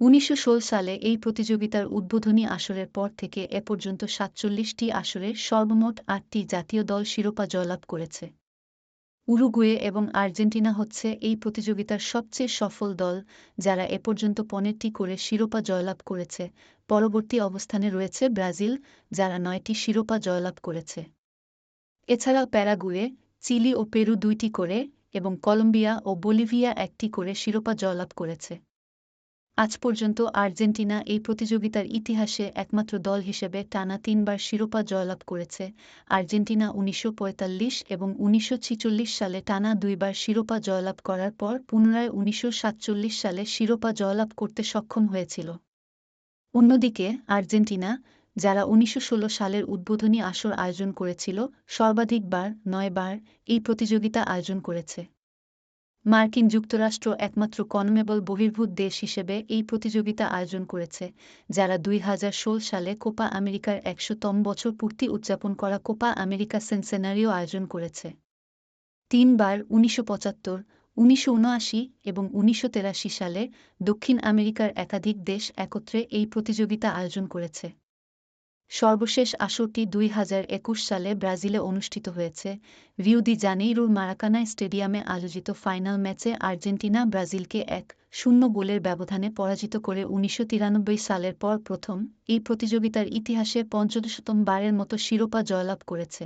উনিশশো ষোলো সালে এই প্রতিযোগিতার উদ্বোধনী আসরের পর থেকে এ পর্যন্ত সাতচল্লিশটি আসরে সর্বমোট আটটি জাতীয় দল শিরোপা জয়লাভ করেছে। উরুগুয়ে এবং আর্জেন্টিনা হচ্ছে এই প্রতিযোগিতার সবচেয়ে সফল দল, যারা এ পর্যন্ত পনেরটি করে শিরোপা জয়লাভ করেছে। পরবর্তী অবস্থানে রয়েছে ব্রাজিল, যারা নয়টি শিরোপা জয়লাভ করেছে। এছাড়াও প্যারাগুয়ে, চিলি ও পেরু দুইটি করে এবং কলম্বিয়া ও বলিভিয়া একটি করে শিরোপা জয়লাভ করেছে। আজ পর্যন্ত আর্জেন্টিনা এই প্রতিযোগিতার ইতিহাসে একমাত্র দল হিসেবে টানা তিনবার শিরোপা জয়লাভ করেছে। আর্জেন্টিনা উনিশশো পঁয়তাল্লিশ এবং উনিশশো ছেচল্লিশ সালে টানা দুইবার শিরোপা জয়লাভ করার পর পুনরায় উনিশশো সাতচল্লিশ সালে শিরোপা জয়লাভ করতে সক্ষম হয়েছিল। অন্যদিকে, আর্জেন্টিনা, যারা উনিশশো ষোলো সালের উদ্বোধনী আসর আয়োজন করেছিল, সর্বাধিকবার নয়বার এই প্রতিযোগিতা আয়োজন করেছে। মার্কিন যুক্তরাষ্ট্র একমাত্র কনমেবল বহির্ভূত দেশ হিসেবে এই প্রতিযোগিতা আয়োজন করেছে, যারা দুই হাজার ষোল সালে কোপা আমেরিকার একশোতম বছর পূর্তি উদযাপন করা কোপা আমেরিকা সেন্সেনারিও আয়োজন করেছে। তিনবার উনিশশো পঁচাত্তর, উনিশশো এবং উনিশশো সালে দক্ষিণ আমেরিকার একাধিক দেশ একত্রে এই প্রতিযোগিতা আয়োজন করেছে। সর্বশেষ আসরটি দুই হাজার একুশ সালে ব্রাজিলে অনুষ্ঠিত হয়েছে। ভিউদি জানেইরুর মারাকানা স্টেডিয়ামে আয়োজিত ফাইনাল ম্যাচে আর্জেন্টিনা ব্রাজিলকে এক শূন্য গোলের ব্যবধানে পরাজিত করে উনিশশো তিরানব্বই সালের পর প্রথম এই প্রতিযোগিতার ইতিহাসে পঞ্চদশতম বারের মতো শিরোপা জয়লাভ করেছে।